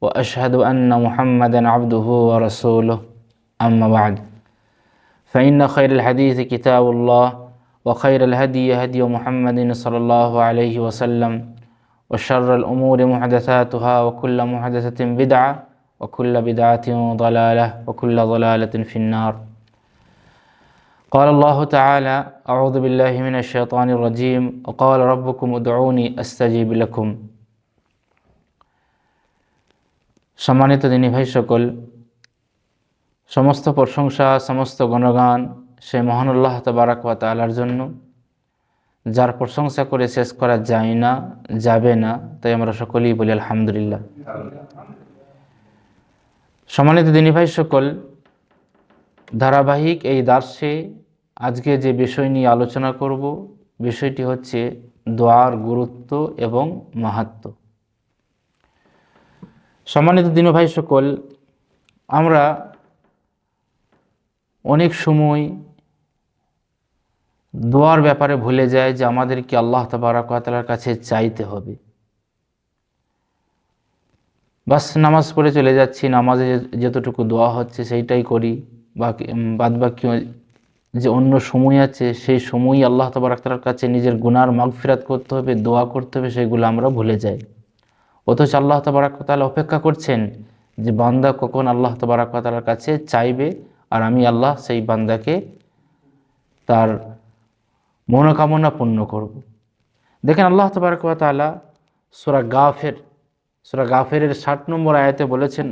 وأشهد أن محمدا عبده ورسوله. أما بعد فإن خير الحديث كتاب الله وخير الهدي هدي محمد صلى الله عليه وسلم وشر الأمور محدثاتها وكل محدثة بدعة وكل بدعة ضلالة وكل ضلالة في النار. قال الله تعالى أعوذ بالله من الشيطان الرجيم وقال ربكم ادعوني أستجيب لكم. সম্মানিত দিনী ভাই সকল, সমস্ত প্রশংসা, সমস্ত গণগান সে মহানুল্লাহ তবারাক ওয়া তাআলার জন্য। যার প্রশংসা করে শেষ করা যায় না, যাবে না, তাই আমরা সকলেই বলি আলহামদুলিল্লাহ। সম্মানিত দিনী ভাই সকল, ধারাবাহিক এই দার্সে আজকে যে বিষয় নিয়ে আলোচনা করব, বিষয়টি হচ্ছে দোয়ার গুরুত্ব এবং মাহাত্ম্য। সম্মানিত দিন ভাই সকল, আমরা অনেক সময় দোয়ার ব্যাপারে ভুলে যায় যে আমাদেরকে আল্লাহ তবারকাতালার কাছে চাইতে হবে। বাস নামাজ পড়ে চলে যাচ্ছি, নামাজে যতটুকু দোয়া হচ্ছে সেইটাই করি। বাকি বাদ বাকি যে অন্য সময় আছে, সেই সময়ই আল্লাহ তবারকাতালার কাছে নিজের গুনার মাগফিরাত করতে হবে, দোয়া করতে হবে, সেগুলো আমরা ভুলে যাই। অথচ আল্লাহ তবারাকাল অপেক্ষা করছেন যে বান্দা কখন আল্লাহ তবারাকালার কাছে চাইবে আর আমি আল্লাহ সেই বান্দাকে তার মনোকামনা পূর্ণ করব। দেখেন আল্লাহ তবারকালা সুরা গাফের সুরা গাফের ষাট নম্বর আয়াতে বলেছেন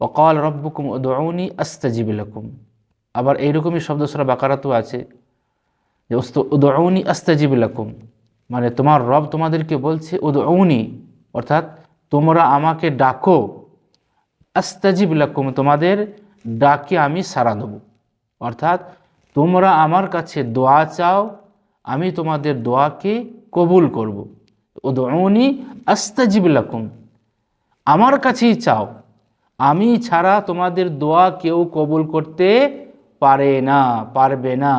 অকাল রব্বুকুম উদৌনি আস্তাজিবিলাকুম আবার এইরকমই শব্দ সুরা বাকারাতও আছে যে ওস্ত উদৌনি আস্তাজিবিলাকুম মানে তোমার রব তোমাদেরকে বলছে উদৌনি অর্থাৎ তোমরা আমাকে ডাকো, আস্তাজিব লাকুম, তোমাদের ডাকে আমি সাড়া দেবো। অর্থাৎ তোমরা আমার কাছে দোয়া চাও, আমি তোমাদের দোয়াকে কবুল করব। উদৌনি আস্তাজিব লাকুম, আমার কাছেই চাও। আমি ছাড়া তোমাদের দোয়া কেউ কবুল করতে পারে না, পারবে না।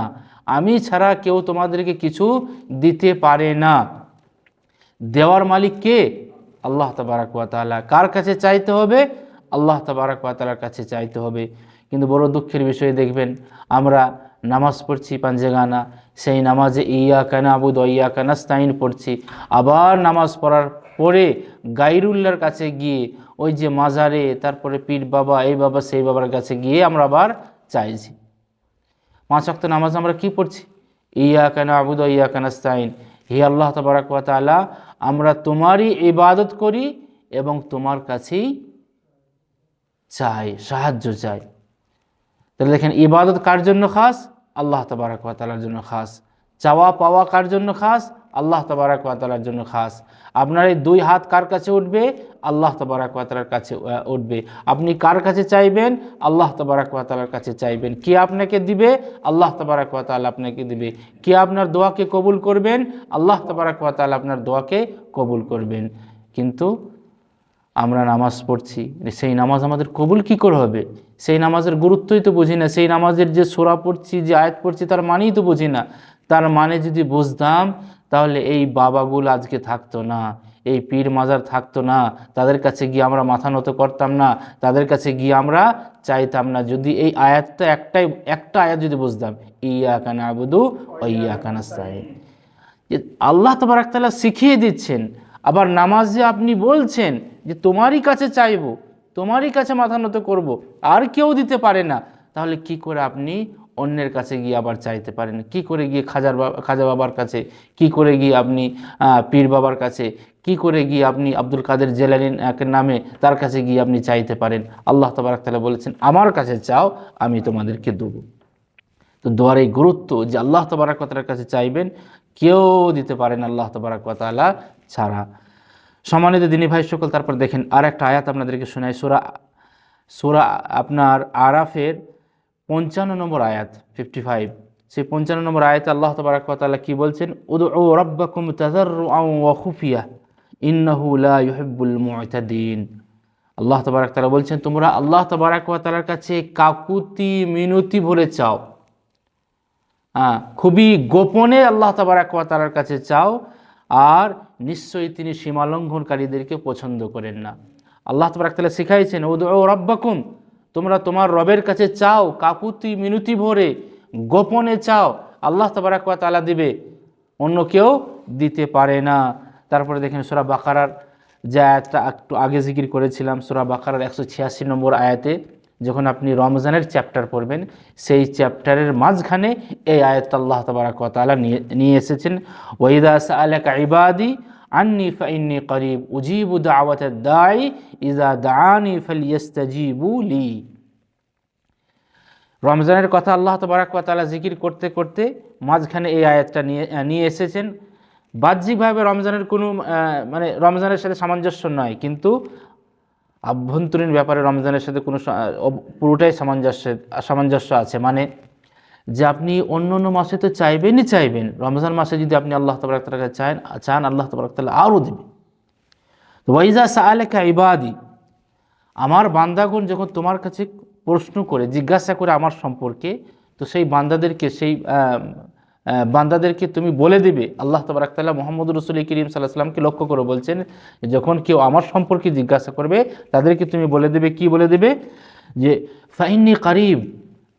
আমি ছাড়া কেউ তোমাদেরকে কিছু দিতে পারে না। দেওয়ার মালিক কে? আল্লাহ তবারাক তাআলা কার কাছে চাইতে হবে? আল্লাহ তবারাক তাআলার কাছে চাইতে হবে। কিন্তু বড় দুঃখের বিষয়ে দেখবেন, আমরা নামাজ পড়ছি পাঞ্জেগানা, সেই নামাজে ইয়া কানা আবুদ ইয়া কানাস্তাইন পড়ছি। আবার নামাজ পড়ার পরে গাইরুল্লার কাছে গিয়ে ওই যে মাজারে, তারপরে পীর বাবা, এই বাবা, সেই বাবার কাছে গিয়ে আমরা আবার চাইছি। পাঁচ ওয়াক্ত নামাজ আমরা কি পড়ছি? ইয়া কেন আবুদ ইয়া কানাস্তাইন হে আল্লাহ তবারাক ওয়া তাআলা আমরা তোমারই ইবাদত করি এবং তোমার কাছেই চাই, সাহায্য চাই। তাহলে দেখেন, ইবাদত কার জন্য খাস? আল্লাহ তবারাক ওয়া জন্য খাস। চাওয়া পাওয়া কার জন্য খাস? আল্লাহ তবারাক ওয়াতালার জন্য খাস। আপনার এই দুই হাত কার কাছে উঠবে? আল্লাহ তবারাক ওয়াতালার কাছে উঠবে। আপনি কার কাছে চাইবেন? আল্লাহ তবারাক ওয়াতালার কাছে চাইবেন। কে আপনাকে দিবে? আল্লাহ তবারাক ওয়া তাআলা আপনাকে দিবে। কে আপনার দোয়াকে কবুল করবেন? আল্লাহ তবারাক ওয়া তাআলা আপনার দোয়াকে কবুল করবেন। কিন্তু আমরা নামাজ পড়ছি, সেই নামাজ আমাদের কবুল কি করে হবে? সেই নামাজের গুরুত্বই তো বুঝি না। সেই নামাজের যে সোরা পড়ছি, যে আয়াত পড়ছি, তার মানেই তো বুঝি না। তার মানে যদি বুঝতাম তাহলে এই বাবাগুলো আজকে থাকতো না, এই পীর মাজার থাকতো না, তাদের কাছে গিয়ে আমরা মাথা নত করতাম না, তাদের কাছে গিয়ে আমরা চাইতাম না। যদি এই আয়াতটা একটাই, একটা আয়াত যদি বুঝতাম ইয়া কানা আবুদু ইয়া কানাস্তাইন যে আল্লাহ তবরাকতালা শিখিয়ে দিচ্ছেন, আবার নামাজে আপনি বলছেন যে তোমারই কাছে চাইব, তোমারই কাছে মাথা নত করব, আর কেউ দিতে পারে না, তাহলে কি করে আপনি অন্যের কাছে গিয়ে আবার চাইতে পারেন। কি করে গিয়ে খাজার বাবা খাজা বাবার কাছে? কি করে গিয়ে আপনি পীর বাবার কাছে? কি করে গিয়ে আপনি আব্দুল কাদের জেলানির নামে তার কাছে গিয়ে আপনি চাইতে পারেন? আল্লাহ তবরাকতালা বলেছেন, আমার কাছে চাও, আমি তোমাদেরকে দেবো। তো দোয়ার এই গুরুত্ব যে আল্লাহ তবারাকতালার কাছে চাইবেন, কেউ দিতে পারেন আল্লাহ তবারাকতালা ছাড়া। সম্মানিত দিনী ভাই সকল, তারপর দেখেন আর একটা আয়াত আপনাদেরকে শোনায় সুরা সুরা আপনার আরাফের পঞ্চান্ন নম্বর আয়াত ফিফটি ফাইভ সেই পঞ্চান্ন নম্বর আয়াত আল্লাহ তবারক তাআলা কি বলছেন? উদ ও রব্বাকুম তাজাররুআন ওয়া খুফিয়া, ইন্নাহু লা ইউহিব্বুল মুতাদিন। আল্লাহ তবারক তাআলা বলছেন, তোমরা আল্লাহ তবারক তাআলার কাছে কাকুতি মিনতি ভরে চাও। হ্যাঁ খুবই গোপনে আল্লাহ তবারক তাআলার কাছে চাও, আর নিশ্চয়ই তিনি সীমালঙ্ঘনকারীদেরকে পছন্দ করেন না। আল্লাহ তবারক তাআলা শিখাইছেন ও রব্বাকুম তোমরা তোমার রবের কাছে চাও, কাকুতি মিনতি ভরে, গোপনে চাও, আল্লাহ তবারক তাআলা দিবে, অন্য কেউ দিতে পারে না। তারপরে দেখেন সুরা বাকারার যে আয়াতটা একটু আগে জিকির করেছিলাম, সুরা বাকারার একশো ছিয়াশি নম্বর আয়াতে, যখন আপনি রমজানের চ্যাপ্টার পড়বেন, সেই চ্যাপ্টারের মাঝখানে এই আয়াত আল্লাহ তবারক তাআলা নিয়ে নিয়ে এসেছেন ওয়াইদা সাআলাকা ইবাদি আন্নি ফাইন্নি করিব, উজিবু দাওয়াত দাই, ইজা দাআনি ফালিয়াস্তাজিবু লি। রমজানের কথা আল্লাহ তবারাক তাআলা জিকির করতে করতে মাঝখানে এই আয়াতটা নিয়ে নিয়ে এসেছেন। বাহ্যিকভাবে রমজানের কোনো মানে রমজানের সাথে সামঞ্জস্য নয়, কিন্তু আভ্যন্তরীণ ব্যাপারে রমজানের সাথে কোনো পুরোটাই সামঞ্জস্য সামঞ্জস্য আছে। মানে যে আপনি অন্য অন্য মাসে তো চাইবেনই চাইবেন। রমজান মাসে যদি আপনি আল্লাহ তবরাক তাআলার কাছে চান চান, আল্লাহ তবরাক তাআলা আরও দেবে। তো ওয়াইজা সাআলাকা ইবাদি, আমার বান্দাগণ যখন তোমার কাছে প্রশ্ন করে, জিজ্ঞাসা করে আমার সম্পর্কে, তো সেই বান্দাদেরকে সেই বান্দাদেরকে তুমি বলে দিবে। আল্লাহ তবরাক তাল্লাহ মোহাম্মদ রসুল করিম সাল্লাহ সাল্লামকে লক্ষ্য করে বলছেন, যখন কেউ আমার সম্পর্কে জিজ্ঞাসা করবে, তাদেরকে তুমি বলে দেবে। কি বলে দেবে? যে ফাইন্নি কারিব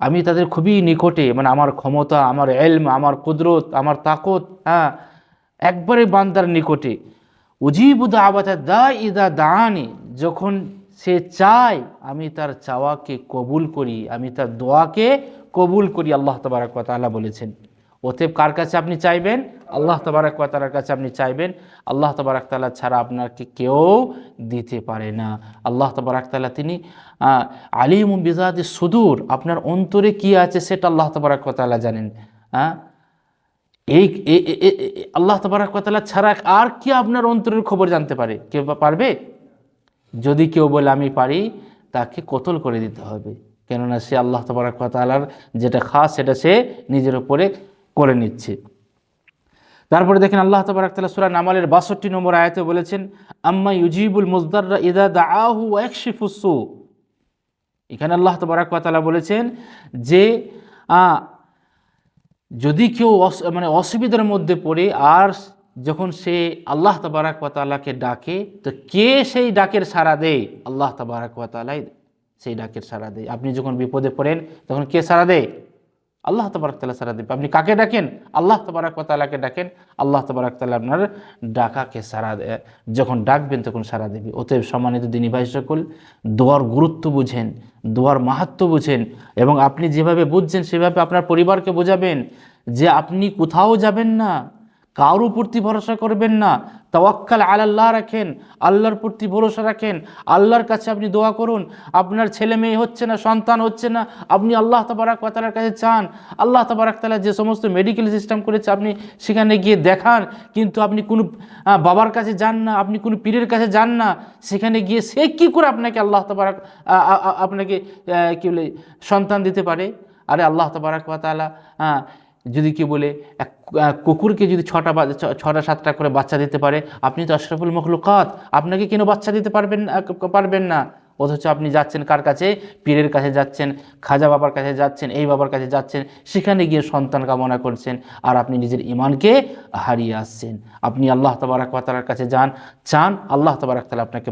আমি তাদের খুবই নিকটে মানে আমার ক্ষমতা, আমার এলম, আমার কুদরত, আমার তাকত হ্যাঁ একবারে বান্দার নিকটে। উজিবুদ আবাতা দা ইদা দানি যখন সে চায়, আমি তার চাওয়াকে কবুল করি, আমি তার দোয়াকে কবুল করি, আল্লাহ তবারক তাআলা বলেছেন। অতএব কার কাছে আপনি চাইবেন? আল্লাহ তবারক তাআলার কাছে আপনি চাইবেন। আল্লাহ তবারক তাআলা ছাড়া আপনাকে কেউ দিতে পারে না। আল্লাহ তবারক তাআলা তিনি আলিম বিজাদি সুদূর, আপনার অন্তরে কি আছে সেটা আল্লাহ তবারক তাআলা জানেন। হ্যাঁ এই, এ- এ- এ- ছাড়া আর কি আপনার অন্তরের খবর জানতে পারে? কেউ পারবে? যদি কেউ বলে আমি পারি, তাকে কতল করে দিতে হবে। কেননা সে আল্লাহ তবরাকালার যেটা খাস সেটা সে নিজের উপরে করে নিচ্ছে। তারপরে দেখেন আল্লাহ তবরাক তাআলা সূরা নামালের 62 নম্বর আয়াতে বলেছেন, আম্মা ইউজিবুল মুজদাররা ইদা দাআহু ওয়া ইয়াকশিফুস সু। এখানে আল্লাহ তবরাক তাআলা বলেছেন যে যদি কেউ মানে অসুবিধার মধ্যে পড়ে আর যখন সে আল্লাহ তবারাক তাআলাকে ডাকে, তো কে সেই ডাকের সাড়া দেয়? আল্লাহ তবারাক তাআলাই সেই ডাকের সাড়া দেয়। আপনি যখন বিপদে পড়েন, তখন কে সাড়া দেয়? আল্লাহ তবরাক তাল্লাহ সারা দেবে। আপনি কাকে ডাকেন? আল্লাহ তবরাক তালাকে ডাকেন। আল্লাহ তবরাক তাল্লাহ আপনার ডাকাকে সারা যখন ডাকবেন তখন সারা দেবে। অতএব সম্মানিত দিনী ভাই সকল, দোয়ার গুরুত্ব বুঝেন, দোয়ার মাহাত্ম বুঝেন এবং আপনি যেভাবে বুঝছেন সেভাবে আপনার পরিবারকে বোঝাবেন যে আপনি কোথাও যাবেন না। কারোর প্রতি ভরসা করবেন না। তাওয়াক্কাল আল্লাহ রাখেন, আল্লাহর প্রতি ভরসা রাখেন, আল্লাহর কাছে আপনি দোয়া করুন। আপনার ছেলে মেয়ে হচ্ছে না, সন্তান হচ্ছে না, আপনি আল্লাহ তাবারাক তাআলার কাছে চান। আল্লাহ তাবারাক তাআলা যে সমস্ত মেডিকেল সিস্টেম করেছে আপনি সেখানে গিয়ে দেখান, কিন্তু আপনি কোনো বাবার কাছে যান না, আপনি কোনো পীরের কাছে যান না, সেখানে গিয়ে সে কী করে আপনাকে আল্লাহ তাবারাক আপনাকে কী বলে, সন্তান দিতে পারে? আরে আল্লাহ তাবারাক হ্যাঁ যদি কি বলে, এক কুকুরকে যদি ছটা ছটা, সাতটা করে বাচ্চা দিতে পারে, আপনি তো আশরাফুল মখলুকাত, আপনাকে কেন বাচ্চা দিতে পারবেন পারবেন না? অথচ আপনি যাচ্ছেন কার কাছে? পীরের কাছে যাচ্ছেন, খাজা বাবার কাছে যাচ্ছেন, এই বাবার কাছে যাচ্ছেন, সেখানে গিয়ে সন্তান কামনা করছেন আর আপনি নিজের ইমানকে হারিয়ে আসছেন। আপনি আল্লাহ তবারাক তালার কাছে যান, চান, আল্লাহ তবারাক তালা আপনাকে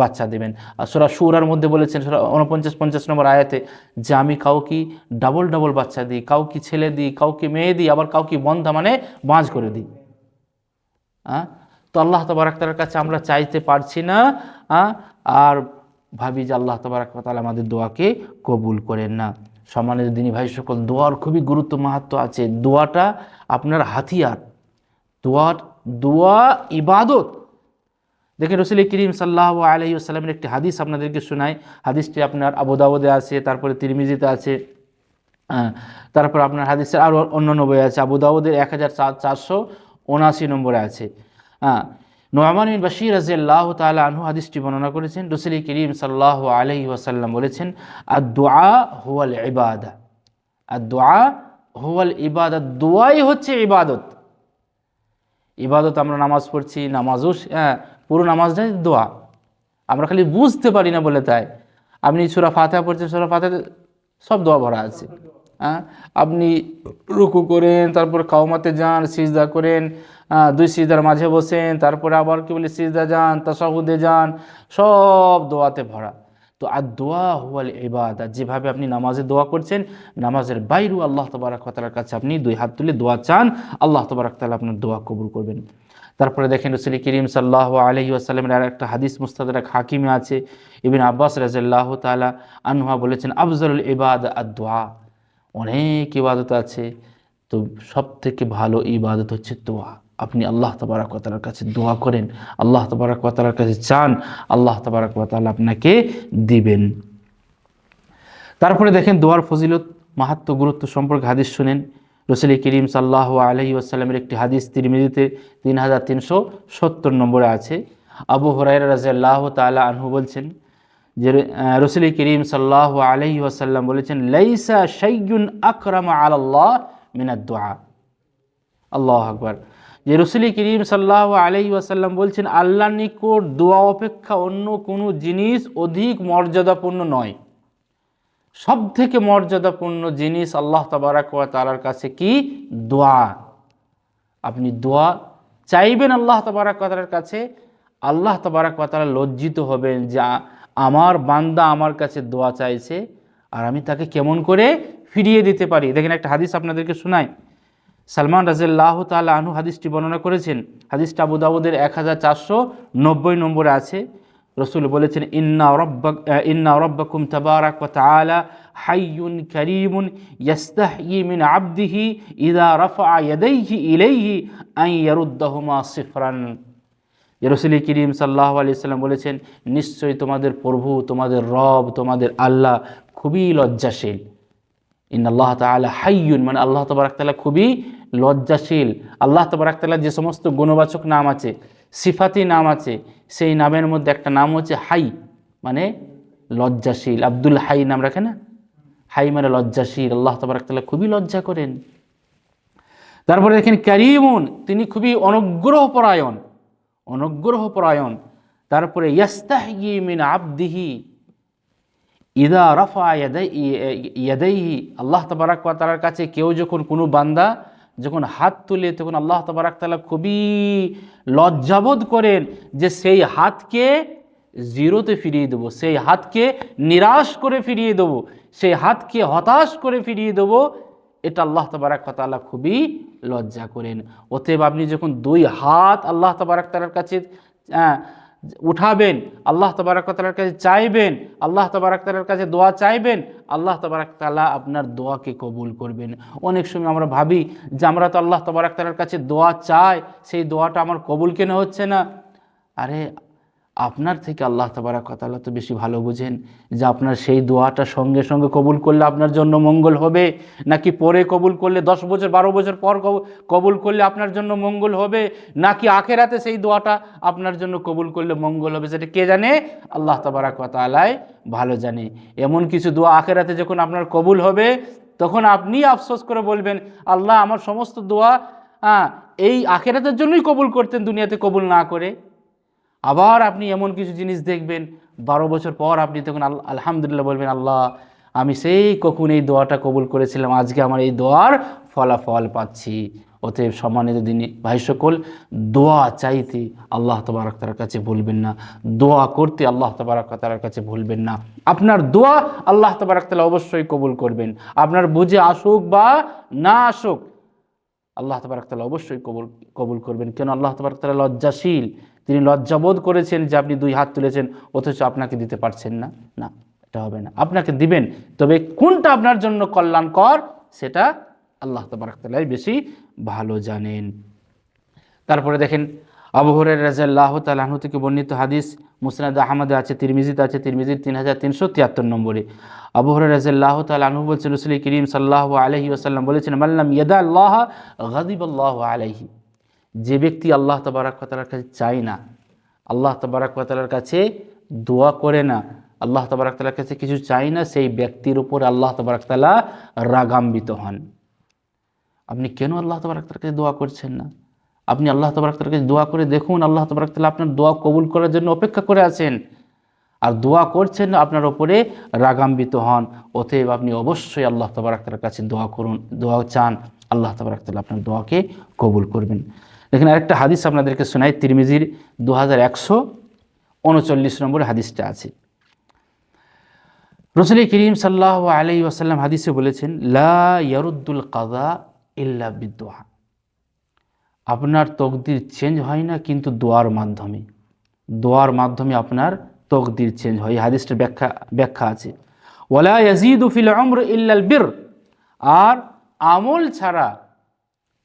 বাচ্চা দেবেন। আর সোরা সুরার মধ্যে বলেছেন, সোরা উনপঞ্চাশ, পঞ্চাশ নম্বর আয়াতে, যে আমি কাউকে ডাবল ডাবল বাচ্চা দিই, কাউকে ছেলে দিই, কাউকে মেয়ে দিই, আবার কাউকে বন্ধা মানে বাঁজ করে দিই। হ্যাঁ তো আল্লাহ তবরাকতার কাছে আমরা চাইতে পারছি না আর ভাবি যে আল্লাহ তবরাকাল আমাদের দোয়াকে কবুল করেন না। সম্মানিত দিনী ভাই সকল, দোয়ার খুবই গুরুত্ব মাহাত্ম আছে। দোয়াটা আপনার হাতিয়ার। দোয়ার, দোয়া ইবাদত। দেখেন রসুল করিম সাল্লাহ আলহি আসসালামের একটি হাদিস আপনাদেরকে শোনায় হাদিসটি আপনার আবুদাউদে আছে, তারপরে তিরমিজিতে আছে তারপর আপনার হাদিসের আরও অন্য বই আছে। আবু দাউদের এক হাজার চার চারশো উনআশি নম্বরে আছে। হ্যাঁ নোয়ামান বিন বাশির রাজিয়াল্লাহ তাআলা আনহু হাদিসটি বর্ণনা করেছেন। রসুল করিম সাল্লাহ আলাইহি ওয়াসাল্লাম বলেছেন আর দোয়া হুয়াল ইবাদা। আর দোয়া হুয়াল ইবাদত দোয়াই হচ্ছে ইবাদত। ইবাদত আমরা নামাজ পড়ছি, নামাজও হ্যাঁ পুরো নামাজটাই দোয়া। আমরা খালি বুঝতে পারি না বলে তাই। আপনি সুরা ফাতেহা পড়ছেন, সুরা ফাতেহা সব দোয়া ভরা আছে। আপনি রুকু করেন, তারপর কাউমাতে যান, সিজদা করেন দুই সিজদার মাঝে বসেন, তারপরে আবার কি বলে সিজদা যান, তাসাহুদে যান, সব দোয়াতে ভরা। তো আর দোয়া হুয়াল ইবাদা, যেভাবে আপনি নামাজে দোয়া করছেন, নামাজের বাইরেও আল্লাহ তবারক তালার কাছে আপনি দুই হাত তুলে দোয়া চান, আল্লাহ তবারক তালা আপনার দোয়া কবুল করবেন। তারপরে দেখেন রসুল করিম সাল্লাহ আলহি আসাল্লামের আর একটা হাদিস মুস্তাদাক হাকিমে আছে, ইবিন আব্বাস রাজাল্লাহ তালা আনহা বলেছেন, আফজলুল ইবাদ আর দোয়া। অনেক ইবাদত আছে। তো সব থেকে ভালো ইবাদত হচ্ছে দোয়া। আপনি আল্লাহ তবারক তালার কাছে দোয়া করেন, আল্লাহ তবারক তালার কাছে চান, আল্লাহ তবারক তালা আপনাকে দিবেন। তারপরে দেখেন দোয়ার ফজিলত, মাহাত্ম, গুরুত্ব সম্পর্কে হাদিস শুনেন। রসুল করিম সাল্লাহ আলহি আসাল্লামের একটি হাদিস তিরমিজিতে তিন হাজার তিনশো সত্তর নম্বরে আছে। আবু হরাইরা রাজিয়াল্লাহ তালা আনহু বলছেন যে রসুল করিম সাল্লাহ আলহি আসাল্লাম বলেছেন, লাইসা শাইয়ুন আকরাম আল্লাহ মিনাদ দোয়া আল্লাহ আকবার। যে রসুল করিম সাল্লাহ আলাই ওয়াসাল্লাম বলছেন আল্লাহ নিকট দোয়া অপেক্ষা অন্য কোনো জিনিস অধিক মর্যাদাপূর্ণ নয়। সব থেকে মর্যাদাপূর্ণ জিনিস আল্লাহ তাবারাক ওয়া তাআলার কাছে কি? দোয়া আপনি দোয়া চাইবেন আল্লাহ তাবারাক ওয়া তাআলার কাছে, আল্লাহ তাবারাক ওয়া তাআলা লজ্জিত হবেন যে আমার বান্দা আমার কাছে দোয়া চাইছে আর আমি তাকে কেমন করে ফিরিয়ে দিতে পারি? দেখেন একটা হাদিস আপনাদেরকে শোনাই। সালমান রাজিল্লাহ তাআলা আনহু হাদিসটি বর্ণনা করেছেন। হাদিসটা আবু দাউদের এক হাজার চারশো নব্বই নম্বরে আছে। রসুল বলেছেন, ইন্না রব্বাক, ইন্না রব্বাকুম তাবারাক ওয়া তাআলা হাইয়ুন কারীমুন মিন আবদিহি ইযা রাফা ইয়াদাইহি ইলাইহি আন ইয়ারুদ্দাহুমা সিফরান। রসুল করিম সাল্লাহ আলি সাল্লাম বলেছেন, নিশ্চয়ই তোমাদের প্রভু, তোমাদের রব, তোমাদের আল্লাহ খুবই লজ্জাশীল। ইন আল্লাহ তালা হাইয়ুন মানে আল্লাহ তবরাক তালা খুবই লজ্জাশীল। আল্লাহ তবরাক তালা যে সমস্ত গুণবাচক নাম আছে, সিফাতি নাম আছে, সেই নামের মধ্যে একটা নাম হচ্ছে হাই মানে লজ্জাশীল। আব্দুল হাই নাম রাখে না? হাই মানে লজ্জাশীল। আল্লাহ তবরাক তালা খুবই লজ্জা করেন। তারপরে দেখেন ক্যারিমুন তিনি খুবই অনুগ্রহ পরায়ণ অনুগ্রহ পরায়ণ তারপরে মিন আবদিহি ইদা রফা ইয়াদাইহি। আল্লাহ তবারাক তাআলার কাছে কেউ যখন কোনো বান্দা যখন হাত তুলে, তখন আল্লাহ তবারাক তাআলা খুবই লজ্জাবোধ করেন যে সেই হাতকে জিরোতে ফিরিয়ে দেবো, সেই হাতকে নিরাশ করে ফিরিয়ে দেবো, সেই হাতকে হতাশ করে ফিরিয়ে দেবো। এটা আল্লাহ তবারাক তাআলা খুবই লজ্জা করেন। অতএব আপনি যখন দুই হাত আল্লাহ তবারাক তাআলার কাছে আহ, উঠাবেন আল্লাহ তবারাক তালার কাছে চাইবেন আল্লাহ তবারাক তালার কাছে দোয়া চাইবেন আল্লাহ তবারাক তালা আপনার দোয়াকে কবুল করবেন। অনেক সময় আমরা ভাবি যে আমরা তো আল্লাহ তবারাক তালার কাছে দোয়া চাই সেই দোয়াটা আমার কবুল কেন হচ্ছে না? আরে আপনার থেকে আল্লাহ তবারাক তালা তো বেশি ভালো বুঝেন যে আপনার সেই দোয়াটা সঙ্গে সঙ্গে কবুল করলে আপনার জন্য মঙ্গল হবে নাকি পরে কবুল করলে দশ বছর বারো বছর পর কব- কবুল করলে আপনার জন্য মঙ্গল হবে নাকি আখেরাতে সেই দোয়াটা আপনার জন্য কবুল করলে মঙ্গল হবে সেটা কে জানে? আল্লাহ তবারাক তালায় ভালো জানে। এমন কিছু দোয়া আখেরাতে যখন আপনার কবুল হবে তখন আপনি আফসোস করে বলবেন আল্লাহ আমার সমস্ত দোয়া হ্যাঁ, এই আখেরাতের জন্যই কবুল করতেন দুনিয়াতে কবুল না করে। আবার আপনি এমন কিছু জিনিস দেখবেন, বারো বছর পর আপনি তখন আল- আলহামদুলিল্লাহ বলবেন, আল্লাহ, আমি সেই কখন এই দোয়াটা কবুল করেছিলাম, আজকে আমার এই দোয়ার ফলাফল পাচ্ছি। অতএব সম্মানিত দিনে ভাই সকল, দোয়া চাইতে আল্লাহ তবারক তার কাছে ভুলবেন না। দোয়া করতে আল্লাহ তবারক তার কাছে ভুলবেন না। আপনার দোয়া আল্লাহ তবারক তালা অবশ্যই কবুল করবেন। আপনার বুঝে আসুক বা না আসুক, আল্লাহ তবারক তালা অবশ্যই কবুল কবুল করবেন। কেন আল্লাহ তবারক তালা লজ্জাশীল? তিনি লজ্জাবোধ করেছেন যে আপনি দুই হাত তুলেছেন, অথচ আপনাকে দিতে পারছেন না। না, এটা হবে না। আপনাকে দিবেন, তবে কোনটা আপনার জন্য কল্যাণকর, সেটা আল্লাহ তবারক বেশি ভালো জানেন। তারপরে দেখেন, আবু হরের রাজাল্লাহ তালাহু থেকে বর্ণিত হাদিস, মুসনাদ আহমদে আছে, তিরমিজিতে আছে, তিরমিজির তিন হাজার তিনশো তিয়াত্তর নম্বরে। আবু হরের রাজাল্লাহ তালাহু বলছেন, রসুল করিম সাল্লাহ আলহি আসাল্লাম বলেছেন মাল্লাম ইয়াদা আল্লাহ গাদিব আল্লাহ আলহি যে ব্যক্তি আল্লাহ তবারাকাতালার কাছে চায় না, আল্লাহ তবারাকাতালার কাছে দোয়া করে না, আল্লাহ তবারাকতালার কাছে কিছু চাই না, সেই ব্যক্তির উপর আল্লাহ তবারাকতালা রাগাম্বিত হন। আপনি কেন আল্লাহ তবরাকতার কাছে দোয়া করছেন না? আপনি আল্লাহ তবরাকতার কাছে দোয়া করে দেখুন, আল্লাহ তবরাকতালা আপনার দোয়া কবুল করার জন্য অপেক্ষা করে আছেন। আর দোয়া করছেন আপনার ওপরে রাগাম্বিত হন, অতএব আপনি অবশ্যই আল্লাহ তবরাকতার কাছে দোয়া করুন, দোয়া চান, আল্লাহ তবরাকতালা আপনার দোয়াকে কবুল করবেন। দেখেন আরেকটা হাদিস আপনাদেরকে শোনাই, তিরমিজির দু হাজার একশো উনচল্লিশ নম্বর হাদিসটা আছে। রসুল করিম সাল্লাহ আলাই ওয়াসাল্লাম হাদিসে বলেছেন, লা ইয়ারুদ্দুল কাদা ইল্লা বিদোহা। আপনার তকদির চেঞ্জ হয় না, কিন্তু দোয়ার মাধ্যমে। দোয়ার মাধ্যমে আপনার তকদির চেঞ্জ হয়। এই হাদিসটার ব্যাখ্যা ব্যাখ্যা আছে। ওলা ইয়াজিদু ফিল আমর ইল্লাল বীর। আর আমল ছাড়া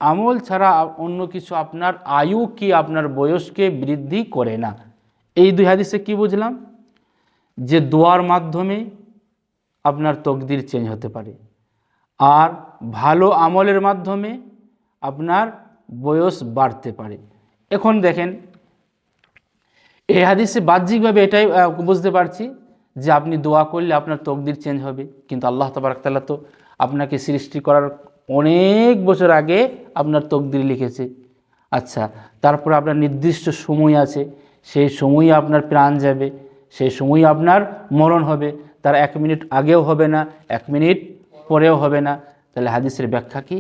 আমল ছাড়া অন্য কিছু আপনার আয়ু কি আপনার বয়সকে বৃদ্ধি করে না। এই দুই হাদিসে কি বুঝলাম? যে দোয়ার মাধ্যমে আপনার তকদির চেঞ্জ হতে পারে। আর ভালো আমলের মাধ্যমে আপনার বয়স বাড়তে পারে। এখন দেখেন, এই হাদিসে বাহ্যিকভাবে এটাই বুঝতে পারছি যে আপনি দোয়া করলে আপনার তকদির চেঞ্জ হবে। কিন্তু আল্লাহ তাবারকতাল্লাহ তো আপনাকে সৃষ্টি করার অনেক বছর আগে আপনার তকদির লিখেছে। আচ্ছা তারপর আপনার নির্দিষ্ট সময় আছে, সেই সময়ই আপনার প্রাণ যাবে, সেই সময়ই আপনার মরণ হবে, তার এক মিনিট আগেও হবে না, এক মিনিট পরেও হবে না। তাহলে হাদিসের ব্যাখ্যা কি?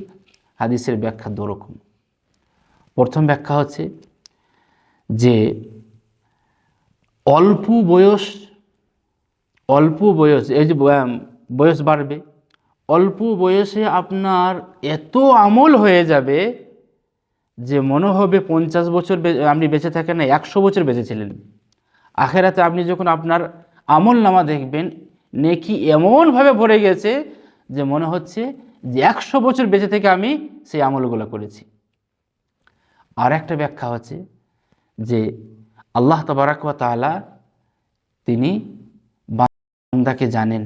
হাদিসের ব্যাখ্যা দুরকম প্রথম ব্যাখ্যা হচ্ছে যে অল্প বয়স অল্প বয়স, এই যে বয়স বাড়বে অল্প বয়সে আপনার এত আমল হয়ে যাবে যে মনে হবে পঞ্চাশ বছর আপনি বেঁচে থাকেন না, একশো বছর বেঁচেছিলেন। আখেরাতে আপনি যখন আপনার আমল নামা দেখবেন, নেকি এমনভাবে ভরে গেছে যে মনে হচ্ছে যে একশো বছর বেঁচে থেকে আমি সেই আমলগুলো করেছি। আর একটা ব্যাখ্যা হচ্ছে যে আল্লাহ তবারাক ওয়া তাআলা তিনি বান্দাকে জানেন।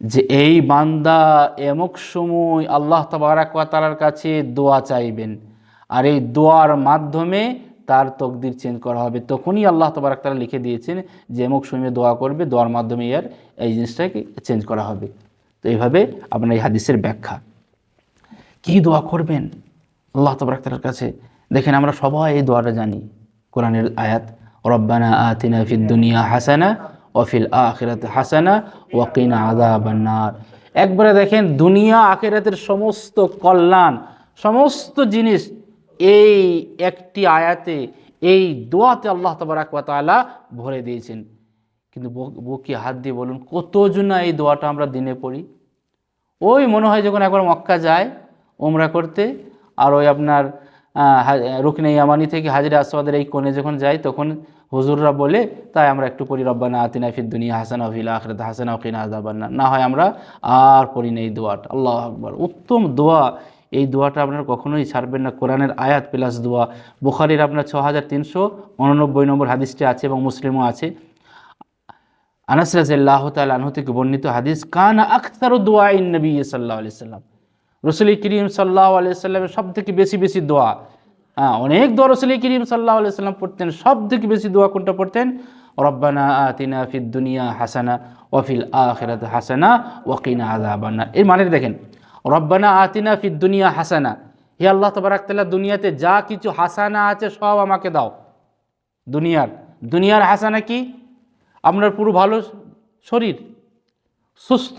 যে এই বান্দা এমক সময় আল্লাহ তবারাক ওয়া কাছে দোয়া চাইবেন। আর এই দোয়ার মাধ্যমে তার তকদির চেঞ্জ করা হবে। তখনই আল্লাহ তবারাক তাআলা লিখে দিয়েছেন যে এমক সময় দোয়া করবে, দোয়ার মাধ্যমে এর এই জিনিসটাকে চেঞ্জ করা হবে। তো এইভাবে আপনার এই হাদিসের ব্যাখ্যা। কি দোয়া করবেন আল্লাহ তবরাকার কাছে? দেখেন আমরা সবাই এই দোয়াটা জানি। কোরআনের আয়াত, রব্বানা আতিনা ফিদ দুনিয়া হাসানা ওয়াফিল আখিরাত হাসানা ওয়াকিনা আযাবান্নার একবারে দেখেন, দুনিয়া আখেরাতের সমস্ত কল্যাণ, সমস্ত জিনিস এই একটি আয়াতে, এই দোয়াতে আল্লাহ তবরাক ওয়া তাআলা ভরে দিয়েছেন। কিন্তু বুক- হাত দিয়ে বলুন, কতজন এই দোয়াটা আমরা দিনে পড়ি? ওই মনে হয় যখন একবার মক্কা যায় ওমরা করতে, আর ওই আপনার রুকনে ইয়ামানি থেকে হাজিরা আসওয়াদের এই কোণে যখন যাই তখন হুজুররা বলে, তাই আমরা একটু পড়ি, রব্বানা আতিনা ফিদ দুনিয়া হাসানা ফিল আখরাত হাসানা কিনা আযাবান্নার না হয় আমরা আর পড়ি না এই দোয়াটা। আল্লাহ আকবার। উত্তম দোয়া। এই দোয়াটা আপনারা কখনোই ছাড়বেন না। কোরআনের আয়াত প্লাস দোয়া। বুখারির আপনার ছ হাজার তিনশো উননব্বই নম্বর হাদিসটি আছে এবং মুসলিমও আছে। আনাস রাজিয়াল্লাহ তাল আনহু থেকে বর্ণিত হাদিস, কান আখতার দোয়া ইন নবী সাল্লাহ আলি সাল্লাম। রসুল করিম সাল্লাহ আলি সাল্লামের সব থেকে বেশি বেশি দোয়া। হ্যাঁ অনেক দোয়া রসুল করিম সাল্লাহ সাল্লাম পড়তেন, সব থেকে বেশি দোয়া কোনটা পড়তেন? রব্বানা আতিনা ফিদ দুনিয়া হাসানা ওয়াফিল আখেরাত হাসানা ওয়াকিনা আযাবান্নার এর মানে দেখেন, রব্বানা আতিনা ফিদ দুনিয়া হাসানা। হে আল্লাহ তবরাকতাল্লাহ, দুনিয়াতে যা কিছু হাসানা আছে সব আমাকে দাও। দুনিয়ার দুনিয়ার হাসানা কি? আপনার পুরো ভালো শরীর, সুস্থ,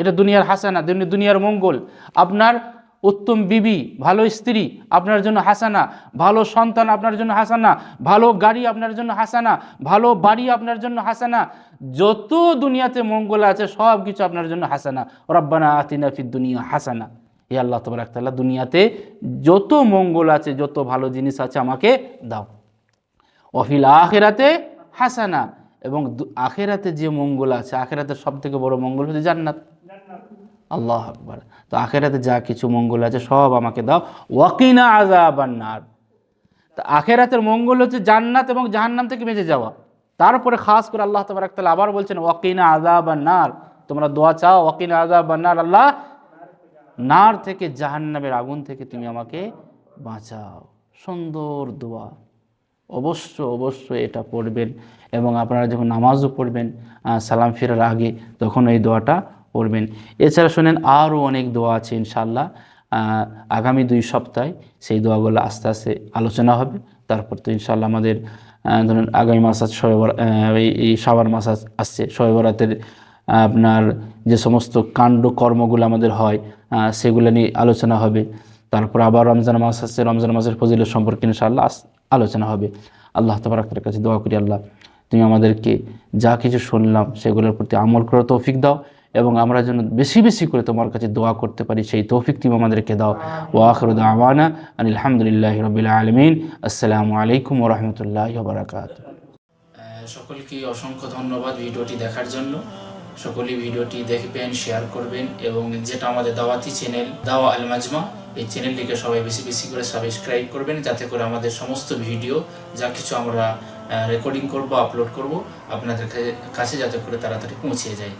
এটা দুনিয়ার হাসানা দুনিয়ার মঙ্গল। আপনার উত্তম বিবি, ভালো স্ত্রী আপনার জন্য হাসানা, ভালো সন্তান আপনার জন্য হাসানা, ভালো গাড়ি আপনার জন্য হাসানা, ভালো বাড়ি আপনার জন্য হাসানা, যত দুনিয়াতে মঙ্গল আছে সব কিছু আপনার জন্য হাসানা। রব্বানা আতিনা ফিদ দুনিয়া হাসানা। হে আল্লাহ তবরাকতাল্লাহ দুনিয়াতে যত মঙ্গল আছে, যত ভালো জিনিস আছে আমাকে দাও। অফিল আখেরাতে হাসানা। এবং আখেরাতে যে মঙ্গল আছে আখেরাতে সব থেকে বড় মঙ্গল হচ্ছে জান্নাত। আল্লাহ আকবার। তো আখেরাতে যা কিছু মঙ্গল আছে সব আমাকে দাও। ওয়াকিনা আজাবান্নার তা আখেরাতের মঙ্গল হচ্ছে জান্নাত এবং জাহান্নাম থেকে বেঁচে যাওয়া। তারপরে খাস করে আল্লাহ তবরাক তাআলা আবার বলছেন, ওয়াকিনা আজাবান্নার তোমরা দোয়া চাও, ওয়াকিনা আজাবান্নার আল্লাহ, নার থেকে জাহান্নামের আগুন থেকে তুমি আমাকে বাঁচাও। সুন্দর দোয়া। অবশ্য অবশ্যই এটা পড়বেন এবং আপনারা যখন নামাজও পড়বেন সালাম ফেরার আগে তখন এই দোয়াটা পড়বেন। এছাড়া শোনেন, আরও অনেক দোয়া আছে ইনশাল্লাহ আগামী দুই সপ্তাহে সেই দোয়াগুলো আস্তে আস্তে আলোচনা হবে। তারপর তো ইনশাল্লাহ আমাদের ধরুন আগামী মাস আছে শবে এই- সাবার মাস আস- আসছে। শবে বরাতের আপনার যে সমস্ত কাণ্ড কর্মগুলো আমাদের হয় সেগুলো নিয়ে আলোচনা হবে। তারপর আবার রমজান মাস আসছে। রমজান মাসের ফজিলত সম্পর্কে ইনশাআল্লাহ আলোচনা হবে। আল্লাহ তবরাকের কাছে দোয়া করি, আল্লাহ, তুমি আমাদেরকে যা কিছু শুনলাম সেগুলোর প্রতি আমল করে তৌফিক দাও। এবং আমরা যেন বেশি বেশি করে তোমার কাছে দোয়া করতে পারি, সেই তৌফিক তুমি আমাদেরকে দাও। ও আখর দাওয়ানা আলহামদুলিল্লাহ রবিল আলমিন। আসসালামু আলাইকুম ওরহমতুল্লাহ বারাকাত সকলকে অসংখ্য ধন্যবাদ ভিডিওটি দেখার জন্য। সকলেই ভিডিওটি দেখবেন শেয়ার করবেন এবং যেটা আমাদের দাওয়াতি চ্যানেল দাওয়া আল মাজমা, এই চ্যানেলটিকে সবাই বেশি বেশি করে সাবস্ক্রাইব করবেন, যাতে করে আমাদের সমস্ত ভিডিও, যা কিছু আমরা রেকর্ডিং করব আপলোড করব, আপনাদের কাছে যাতে করে তাড়াতাড়ি পৌঁছে যায়।